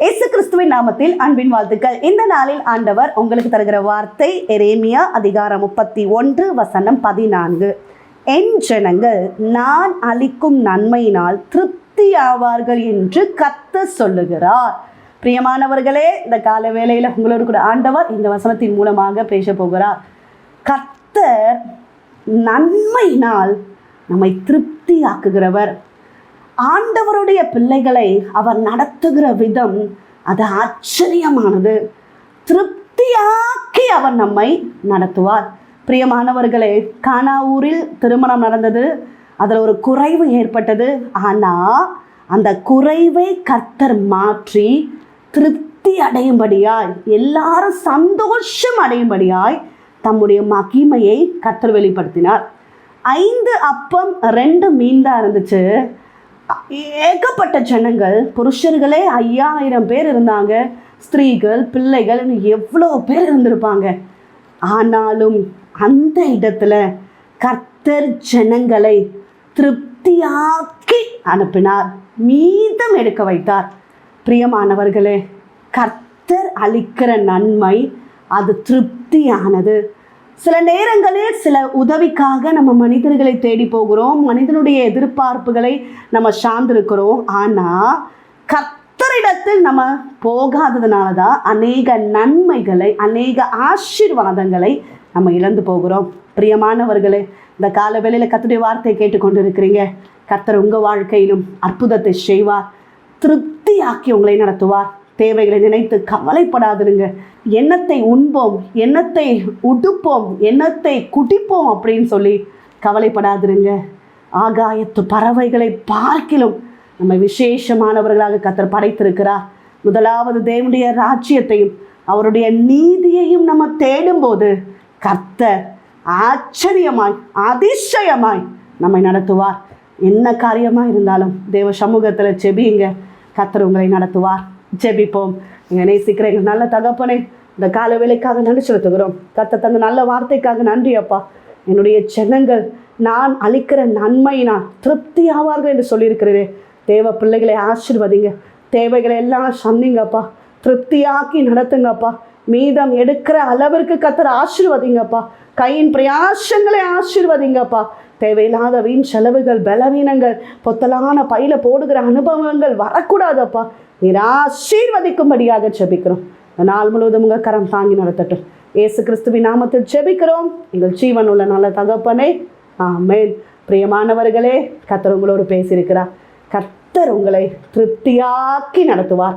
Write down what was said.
இயேசு கிறிஸ்துவின் நாமத்தில் அன்பின் வாழ்த்துக்கள். இந்த நாளில் ஆண்டவர் உங்களுக்கு தருகிற வார்த்தை எரேமியா அதிகாரம் முப்பத்தி ஒன்று வசனம் பதினான்கு. என் ஜனங்கள் நான் அளிக்கும் நன்மையினால் திருப்தி ஆவார்கள் என்று கத்த சொல்லுகிறார். பிரியமானவர்களே இந்த கால வேளையில் உங்களோடு கூட ஆண்டவர் இந்த வசனத்தின் மூலமாக பேச போகிறார். கத்தர் நன்மையினால் நம்மை திருப்தி ஆக்குகிறவர் ஆண்டவருடைய பிள்ளைகளை அவர் நடத்துகிற விதம் அது ஆச்சரியமானது. திருப்தியாக்கி அவர் நம்மை நடத்துவார். பிரியமானவர்களே ஊரில் திருமணம் நடந்தது. அதில் ஒரு குறைவு ஏற்பட்டது. ஆனால் அந்த குறைவை கர்த்தர் மாற்றி திருப்தி அடையும்படியாய் எல்லாரும் சந்தோஷம் அடையும்படியாய் தம்முடைய மகிமையை கர்த்தர் வெளிப்படுத்தினார். ஐந்து அப்பம் ரெண்டு மீன் தான் இருந்துச்சு. ஏகப்பட்ட ஜனங்கள் புருஷர்களே ஐயாயிரம் பேர் இருந்தாங்க. ஸ்திரீகள் பிள்ளைகள் எவ்வளோ பேர் இருந்திருப்பாங்க. ஆனாலும் அந்த இடத்துல கர்த்தர் ஜனங்களை திருப்தியாக்கி அனுப்பினார். மீதம் எடுக்க வைத்தார். பிரியமானவர்களே கர்த்தர் அளிக்கிற நன்மை அது திருப்தியானது. சில நேரங்களில் சில உதவிக்காக நம்ம மனிதர்களை தேடி போகிறோம். மனிதனுடைய எதிர்பார்ப்புகளை நம்ம சார்ந்திருக்கிறோம். ஆனால் கர்த்தரிடத்தில் நம்ம போகாததுனால தான் அநேக நன்மைகளை அநேக ஆசீர்வாதங்களை நம்ம இழந்து போகிறோம். பிரியமானவர்களே இந்த கால வேளையில் கத்துடைய வார்த்தையை கேட்டுக்கொண்டு இருக்கிறீங்க கர்த்தர் உங்கள் வாழ்க்கையிலும் அற்புதத்தை செய்வார். திருப்தியாக்கி உங்களை நடத்துவார். தேவைகளை நினைத்து கவலைப்படாதிருங்க. எண்ணத்தை உண்போம் எண்ணத்தை உடுப்போம் எண்ணத்தை குடிப்போம் அப்படின்னு சொல்லி கவலைப்படாதிருங்க. ஆகாயத்து பறவைகளை பார்க்கிலும் நம்ம விசேஷமானவர்களாக கத்தர் படைத்திருக்கிறார். முதலாவது தேவனுடைய ராஜ்யத்தையும் அவருடைய நீதியையும் நம்ம தேடும்போது கர்த்தர் ஆச்சரியமாய் அதிசயமாய் நம்மை நடத்துவார். என்ன காரியமாக இருந்தாலும் தேவ சமூகத்தில் செபியுங்க. கத்தர் உங்களை நடத்துவார். ஜெபிப்போம். எங்கள் நேசிக்கிற எங்கள் நல்ல தகப்பனை இந்த கால வேலைக்காக நன்றி செலுத்துகிறோம். கத்த தந்த நல்ல வார்த்தைக்காக நன்றி அப்பா. என்னுடைய ஜனங்கள் நான் அளிக்கிற நன்மையினால் திருப்தி ஆவார்கள் என்று சொல்லியிருக்கிறதே தேவ பிள்ளைகளை ஆசிர்வதிங்க. தேவைகளை எல்லாம் சந்திங்கப்பா திருப்தியாக்கி நடத்துங்கப்பா மீதம் எடுக்கிற அளவிற்கு கத்துற ஆசிர்வதிங்கப்பா கையின் பிரயாசங்களை ஆசீர்வதிங்கப்பா. தேவையில்லாத வீண் செலவுகள் பலவீனங்கள் பொத்தலான பையில போடுகிற அனுபவங்கள் வரக்கூடாதப்பா. நீர் ஆசீர்வதிக்கும்படியாக ஜெபிக்கிறோம். நாள் முழுவதும் உங்கள் கரம் தாங்கி நடத்தட்டும். இயேசு கிறிஸ்துவின் நாமத்தில் ஜெபிக்கிறோம். எங்கள் ஜீவன் உள்ள நல்ல தகப்பனே. ஆமென். பிரியமானவர்களே கத்தர் உங்களோடு பேசியிருக்கிறார். கர்த்தர் உங்களை திருப்தியாக்கி நடத்துவார்.